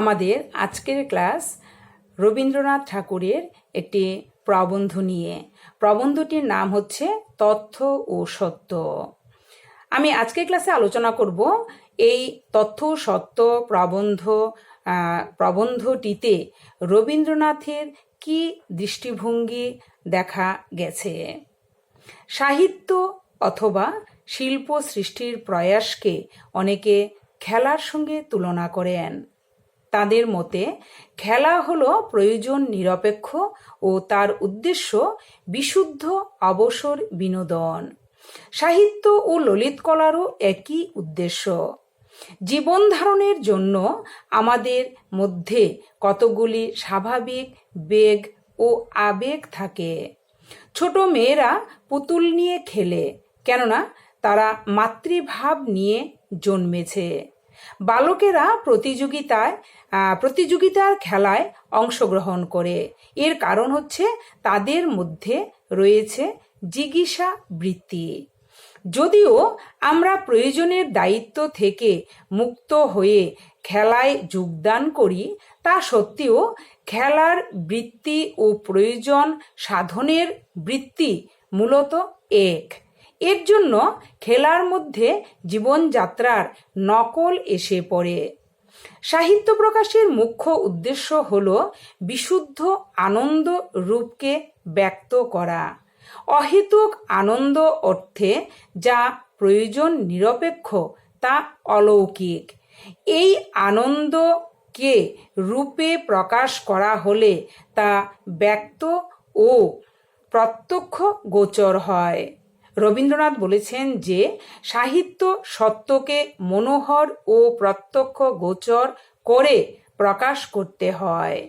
আমাদের আজকের ক্লাস রবীন্দ্রনাথ ঠাকুরের একটি প্রবন্ধ নিয়ে। প্রবন্ধটির নাম হচ্ছে তথ্য ও সত্য। আমি আজকের ক্লাসে আলোচনা করব এই তথ্য সত্য প্রবন্ধ প্রবন্ধটিতে রবীন্দ্রনাথের কি দৃষ্টিভঙ্গি দেখা গেছে। সাহিত্য অথবা শিল্প সৃষ্টির প্রয়াসকে অনেকে খেলার সঙ্গে তুলনা করেন। তাদের মতে, খেলা হলো প্রয়োজন নিরপেক্ষ ও তার উদ্দেশ্য বিশুদ্ধ অবসর বিনোদন। সাহিত্য ও ললিত কলারও একই উদ্দেশ্য। জীবন ধারণের জন্য আমাদের মধ্যে কতগুলি স্বাভাবিক বেগ ও আবেগ থাকে। ছোট মেয়েরা পুতুল নিয়ে খেলে, কেননা তারা মাতৃভাব নিয়ে জন্মেছে। বালকেরা প্রতিযোগিতায় প্রতিযোগিতার খেলায় অংশগ্রহণ করে। এর কারণ হচ্ছে তাদের মধ্যে রয়েছে জিজ্ঞাসা বৃত্তি। যদিও আমরা প্রয়োজনের দায়িত্ব থেকে মুক্ত হয়ে খেলায় যোগদান করি, তা সত্ত্বেও খেলার বৃত্তি ও প্রয়োজন সাধনের বৃত্তি মূলত এক। এর জন্য খেলার মধ্যে জীবনযাত্রার নকল এসে পড়ে। সাহিত্য প্রকাশের মুখ্য উদ্দেশ্য হল বিশুদ্ধ আনন্দ রূপকে ব্যক্ত করা। অহেতুক আনন্দ অর্থে যা প্রয়োজন নিরপেক্ষ তা অলৌকিক। এই আনন্দকে রূপে প্রকাশ করা হলে তা ব্যক্ত ও প্রত্যক্ষ গোচর হয়। রবীন্দ্রনাথ বলেছেন যে, সাহিত্য সত্যকে মনোহর ও প্রত্যক্ষ গোচর করে প্রকাশ করতে হয়।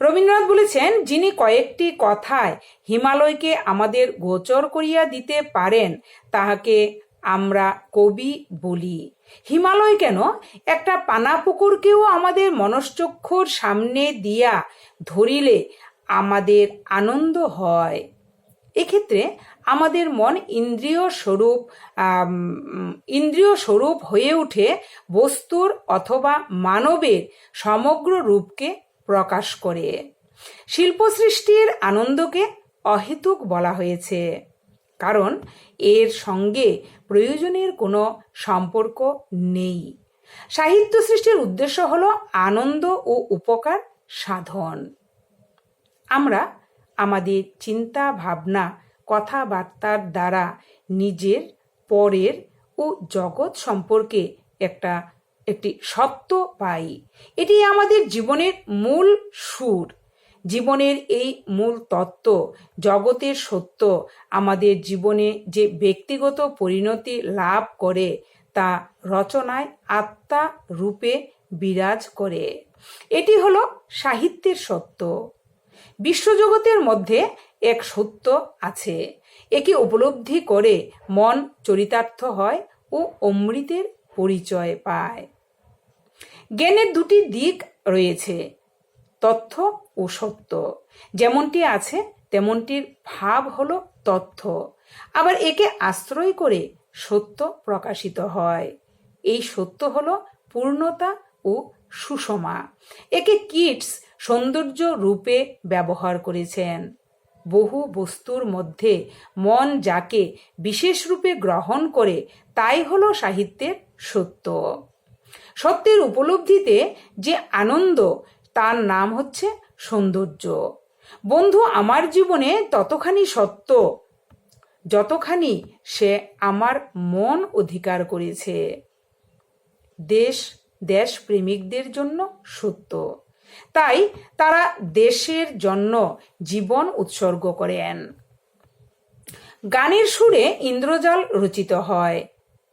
রবীন্দ্রনাথ বলেছেন, যিনি কয়েকটি কথায় হিমালয়কে আমাদের গোচর করিয়া দিতে পারেন, তাহাকে আমরা কবি বলি। হিমালয় কেন? একটা পানা পুকুরকেও আমাদের মনশ্চক্ষুর সামনে দিয়া ধরিলে আমাদের আনন্দ হয়। এক্ষেত্রে আমাদের মন ইন্দ্রিয় স্বরূপ ইন্দ্রিয় স্বরূপ হয়ে ওঠে বস্তুর অথবা মানবের সমগ্র রূপকে প্রকাশ করে। শিল্প সৃষ্টির আনন্দকে অহেতুক বলা হয়েছে। কারণ এর সঙ্গে প্রয়োজনের কোনো সম্পর্ক নেই। সাহিত্য সৃষ্টির উদ্দেশ্য হল আনন্দ ও উপকার সাধন। আমরা আমাদের চিন্তা, ভাবনা কথাবার্তার দ্বারা নিজের পরের ও জগৎ সম্পর্কে একটা, একটি সত্য পাই। এটি আমাদের জীবনের মূল সুর। জীবনের এই মূল তত্ত্ব, জগতের সত্য, আমাদের জীবনে যে ব্যক্তিগত পরিণতি লাভ করে, তা রচনায় আত্মা রূপে বিরাজ করে। এটি হলো সাহিত্যের সত্য। বিশ্বজগতের মধ্যে এক সত্য আছে। একে উপলব্ধি করে মন চরিতার্থ হয় ও অমৃতের পরিচয় পায়। জ্ঞানের দুটি দিক রয়েছে, তথ্য ও সত্য। যেমনটি আছে, তেমনটির ভাব হলো তথ্য। আবার একে আশ্রয় করে সত্য প্রকাশিত হয়। এই সত্য হলো পূর্ণতা ও সুষমা। একে কিটস সৌন্দর্য রূপে ব্যবহার করেছেন। বহু বস্তুর মধ্যে মন যাকে বিশেষ রূপে গ্রহণ করে, তাই হলো সাহিত্যের সত্য। সত্যের উপলব্ধিতে যে আনন্দ, তার নাম হচ্ছে সৌন্দর্য। বন্ধু, আমার জীবনে ততখানি সত্য, যতখানি সে আমার মন অধিকার করেছে। দেশ দেশ প্রেমিকদের জন্য সত্য। তাই তারা দেশের জন্য জীবন উৎসর্গ করেন গানের সুরে ইন্দ্রজাল রচিত হয়,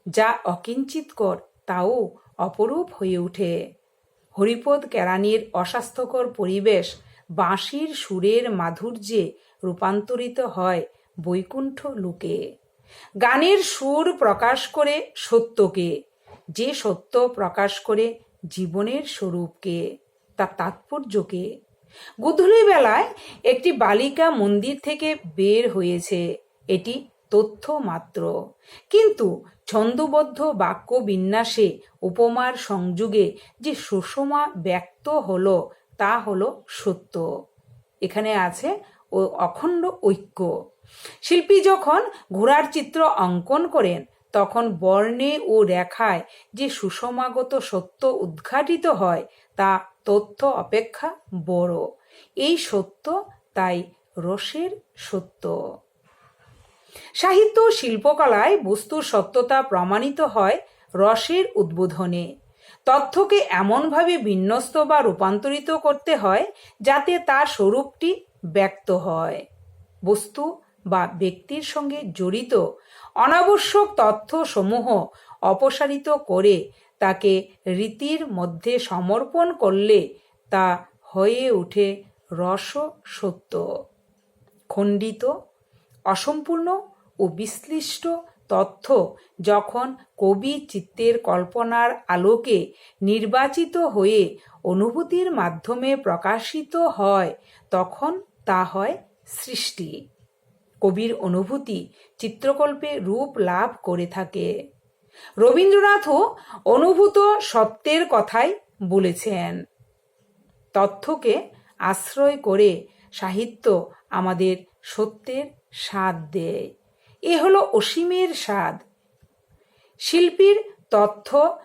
যা অকিঞ্চিতকর তাও অপরূপ হয়ে ওঠে। হরিপদ কেরানির অস্বাস্থ্যকর পরিবেশ বাঁশির সুরের মাধুর্যে রূপান্তরিত হয় বৈকুণ্ঠ লোকে। গানের সুর প্রকাশ করে সত্যকে, যে সত্য প্রকাশ করে জীবনের স্বরূপকে। তার তাৎপর্যকে গোধূলি বেলায় একটি বালিকা মন্দির থেকে বের হয়েছে। এটি তথ্য মাত্র। কিন্তু ছন্দবদ্ধ বাক্য বিন্যাসে উপমার সংযোগে যে সুষমা ব্যক্ত হলো, তা হলো সত্য। এখানে আছে ও অখণ্ড ঐক্য। শিল্পী যখন ঘোড়ার চিত্র অঙ্কন করেন তখন বর্ণে ও রেখায় যে সুষমাগত সত্য উদ্ঘাটিত হয়, তা তথ্য অপেক্ষা বড়। এই সত্য তাই রসের সত্য। সাহিত্য শিল্পকলায় বস্তুর সত্যতা প্রমাণিত হয় রসের উদ্বোধনে। তথ্যকে এমনভাবে বিন্যস্ত বা রূপান্তরিত করতে হয়, যাতে তার স্বরূপটি ব্যক্ত হয়। বস্তু বা ব্যক্তির সঙ্গে জড়িত অনাবশ্যক তথ্যসমূহ অপসারিত করে তাকে রীতির মধ্যে সমর্পণ করলে তা হয়ে ওঠে রস সত্য খণ্ডিত, অসম্পূর্ণ ও বিশ্লিষ্ট তথ্য যখন কবি চিত্তের কল্পনার আলোকে নির্বাচিত হয়ে অনুভূতির মাধ্যমে প্রকাশিত হয়, তখন তা হয় সৃষ্টি। কবির অনুভূতি চিত্রকল্পে রূপ লাভ করে থাকে। রবীন্দ্রনাথও অনুভূত সত্যের কথাই বলেছেন। তথ্যকে আশ্রয় করে সাহিত্য আমাদের সত্যের স্বাদ দেয়। এ হলো অসীমের স্বাদ। শিল্পীর তথ্য,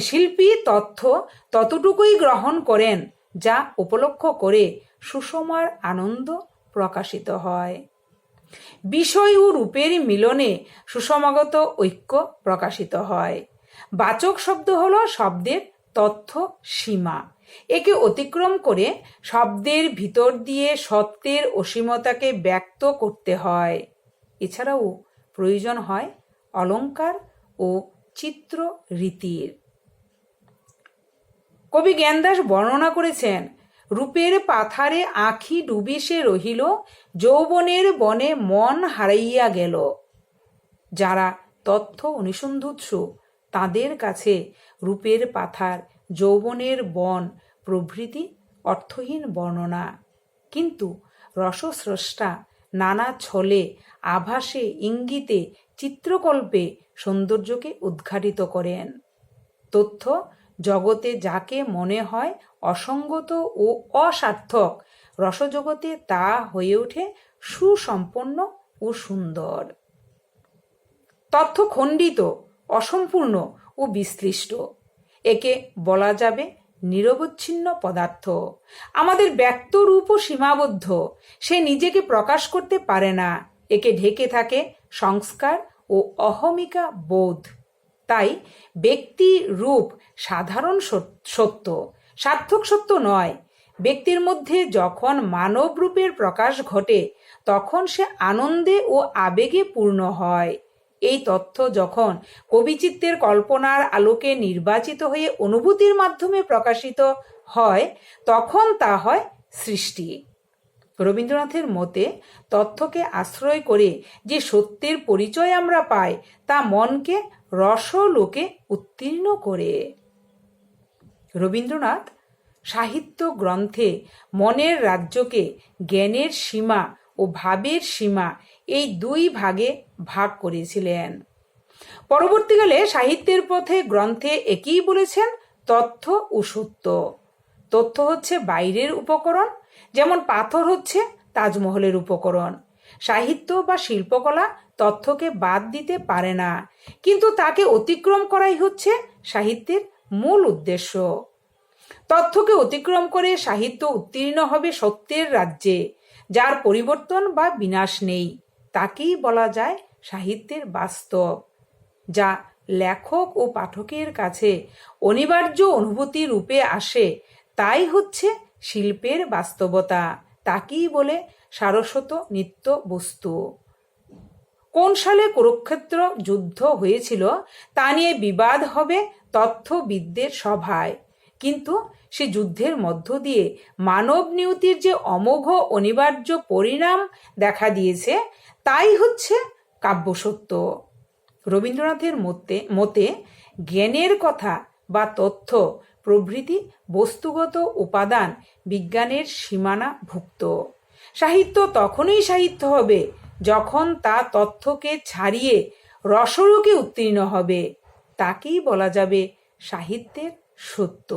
শিল্পী তথ্য ততটুকুই গ্রহণ করেন যা উপলক্ষ করে সুষমার আনন্দ প্রকাশিত হয়। বিষয় ও রূপের মিলনে সুষমাগত ঐক্য প্রকাশিত হয়। বাচক শব্দ হল শব্দের তথ্য সীমা। একে অতিক্রম করে শব্দের ভিতর দিয়ে সত্যের অসীমতাকে ব্যক্ত করতে হয়। এছাড়াও প্রয়োজন হয় অলঙ্কার ও চিত্র রীতির কবি জ্ঞানদাস বর্ণনা করেছেন রূপের পাথারে আখি ডুবি সে রহিল, যৌবনের বনে মন হারাইয়া গেল। যারা তথ্য অনুসন্ধুৎসু, তাদের কাছে রূপের পাথার, যৌবনের বন, প্রভৃতি অর্থহীন বর্ণনা। কিন্তু রসস্রষ্টা নানা ছলে, আভাসে ইঙ্গিতে, চিত্রকল্পে সৌন্দর্যকে উদ্ঘাটিত করেন। তথ্য জগতে যাকে মনে হয় অসঙ্গত ও অসার্থক, রসজগতে তা হয়ে ওঠে সুসম্পন্ন ও সুন্দর। তথ্য খণ্ডিত, অসম্পূর্ণ ও বিশ্লিষ্ট একে বলা যাবে নিরবচ্ছিন্ন পদার্থ। আমাদের ব্যক্ত রূপও সীমাবদ্ধ, সে নিজেকে প্রকাশ করতে পারে না। একে ঢেকে থাকে সংস্কার ও অহমিকা বোধ। তাই ব্যক্তি রূপ সাধারণ সত্য, সার্থক সত্য নয়। ব্যক্তির মধ্যে যখন মানব রূপের প্রকাশ ঘটে, তখন সে আনন্দে ও আবেগে পূর্ণ হয়। এই তথ্য যখন কবিচিত্তের কল্পনার আলোকে নির্বাচিত হয়ে অনুভূতির মাধ্যমে প্রকাশিত হয়, তখন তা হয় সৃষ্টি। রবীন্দ্রনাথের মতে, তথ্যকে আশ্রয় করে যে সত্যের পরিচয় আমরা পাই, তা মনকে রসলোকে উত্তীর্ণ করে। রবীন্দ্রনাথ সাহিত্য গ্রন্থে মনের রাজ্যকে জ্ঞানের সীমা ও ভাবের সীমা এই দুই ভাগে ভাগ করেছিলেন। পরবর্তীকালে সাহিত্যের পথে গ্রন্থে একই বলেছেন, তথ্য ও সত্য। তথ্য হচ্ছে বাইরের উপকরণ, যেমন পাথর হচ্ছে তাজমহলের উপকরণ। সাহিত্য বা শিল্পকলা তথ্যকে বাদ দিতে পারে না, কিন্তু তাকে অতিক্রম করাই হচ্ছে সাহিত্যের মূল উদ্দেশ্য। তথ্যকে অতিক্রম করে সাহিত্য উত্তীর্ণ হবে সত্যের রাজ্যে, যার পরিবর্তন বা বিনাশ নেই। তাকেই বলা যায় সাহিত্যের বাস্তব, যা লেখক ও পাঠকের কাছে অনিবার্য অনুভূতি রূপে আসে তাই হচ্ছে শিল্পের বাস্তবতা। তাকেই বলে সারস্বত নিত্য বস্তু। কোন সালে কুরুক্ষেত্র যুদ্ধ হয়েছিল, তা নিয়ে বিবাদ হবে তথ্যবিদদের সভায়। কিন্তু সে যুদ্ধের মধ্য দিয়ে মানব নিয়তির যে অমোঘ অনিবার্য পরিণাম দেখা দিয়েছে, তাই হচ্ছে কাব্যসত্য। রবীন্দ্রনাথের মতে মতে জ্ঞানের কথা বা তথ্য প্রভৃতি বস্তুগত উপাদান বিজ্ঞানের সীমানা ভুক্ত সাহিত্য তখনই সাহিত্য হবে যখন তা তথ্যকে ছাড়িয়ে রসরূপে উত্তীর্ণ হবে। তাকেই বলা যাবে সাহিত্যের সত্য।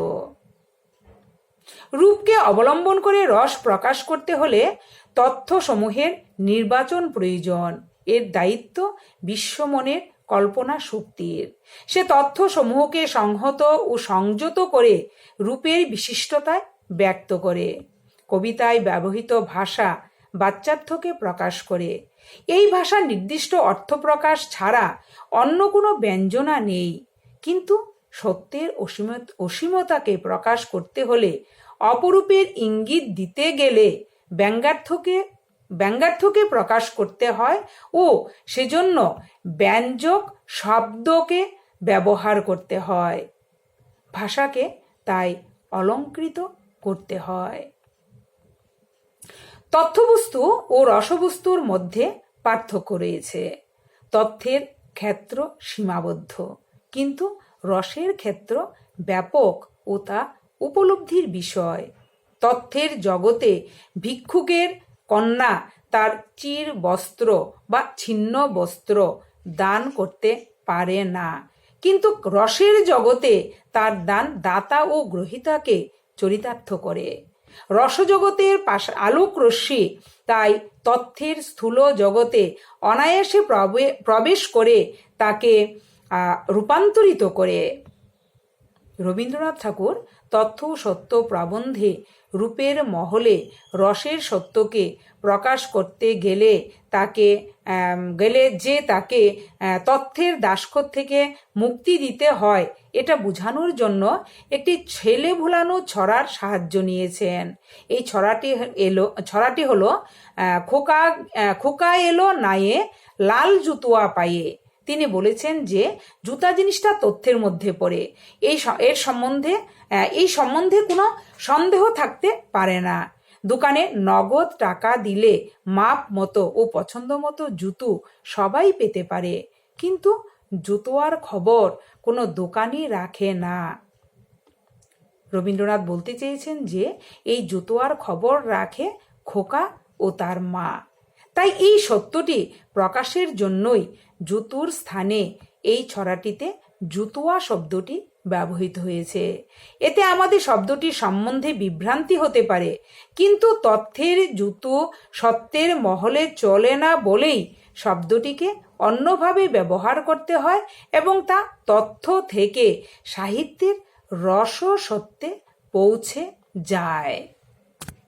রূপকে অবলম্বন করে রস প্রকাশ করতে হলে তথ্যসমূহের নির্বাচন প্রয়োজন। এর দায়িত্ব বিশ্বমনের কল্পনা শক্তির। সে তথ্যসমূহকে সংহত ও সংযত করে রূপের বিশিষ্টতায় ব্যক্ত করে। কবিতায় ব্যবহৃত ভাষা বাচ্চার্থকে প্রকাশ করে। এই ভাষা নির্দিষ্ট অর্থ প্রকাশ ছাড়া অন্য কোনো ব্যঞ্জনা নেই। কিন্তু সত্যের অসীমত, অসীমতাকে প্রকাশ করতে হলে অপরূপের ইঙ্গিত দিতে গেলে ব্যঙ্গার্থকে ব্যঙ্গার্থকে প্রকাশ করতে হয় ও সেজন্য ব্যঞ্জক শব্দকে ব্যবহার করতে হয়। ভাষাকে তাই অলঙ্কৃত করতে হয়। তথ্যবস্তু ও রসবস্তুর মধ্যে পার্থক্য রয়েছে। তথ্যের ক্ষেত্র সীমাবদ্ধ, কিন্তু রসের ক্ষেত্র ব্যাপক ও তা উপলব্ধির বিষয়। তথ্যের জগতে ভিক্ষুকের কন্যা তার চির বস্ত্র বা ছিন্ন বস্ত্র দান করতে পারে না। কিন্তু রসের জগতে তার দান দাতা ও গ্রহিতাকে চরিতার্থ করে। রসজগতের পাশ আলোক রশ্মি তাই তথ্যের স্থূল জগতে অনায়াসে প্রবেশ করে তাকে রূপান্তরিত করে। রবীন্দ্রনাথ ঠাকুর তথ্য সত্য প্রবন্ধে রূপের মহলে রসের সত্যকে প্রকাশ করতে গেলে তাকে গেলে যে তাকে তথ্যের দাসখত থেকে মুক্তি দিতে হয়, এটা বোঝানোর জন্য একটি ছেলে ভুলানো ছড়ার সাহায্য নিয়েছেন। এই ছড়াটি এলো, ছড়াটি হলো খোকা খোকা এলো নায়ে লাল জুতুয়া পায়ে। তিনি বলেছেন যে, জুতা জিনিসটা তথ্যের মধ্যে পড়ে। এই এর সম্বন্ধে এই সম্বন্ধে কোনো সন্দেহ থাকতে পারে না। দোকানে নগদ টাকা দিলে মাপ মতো ও পছন্দ মতো জুতো সবাই পেতে পারে। কিন্তু জুতোয়ার খবর কোনো দোকানই রাখে না। রবীন্দ্রনাথ বলতে চেয়েছেন যে, এই জুতোয়ার খবর রাখে খোকা ও তার মা। তাই এই সত্যটি প্রকাশের জন্যই জুতুর স্থানে এই ছড়াটিতে জুতুয়া শব্দটি ব্যবহৃত হয়েছে। এতে আমাদের শব্দটি সম্বন্ধে বিভ্রান্তি হতে পারে, কিন্তু তথ্যের জুতো সত্যের মহলে চলে না বলেই শব্দটিকে অন্যভাবে ব্যবহার করতে হয় এবং তা তথ্য থেকে সাহিত্যের রস সত্যে পৌঁছে যায়।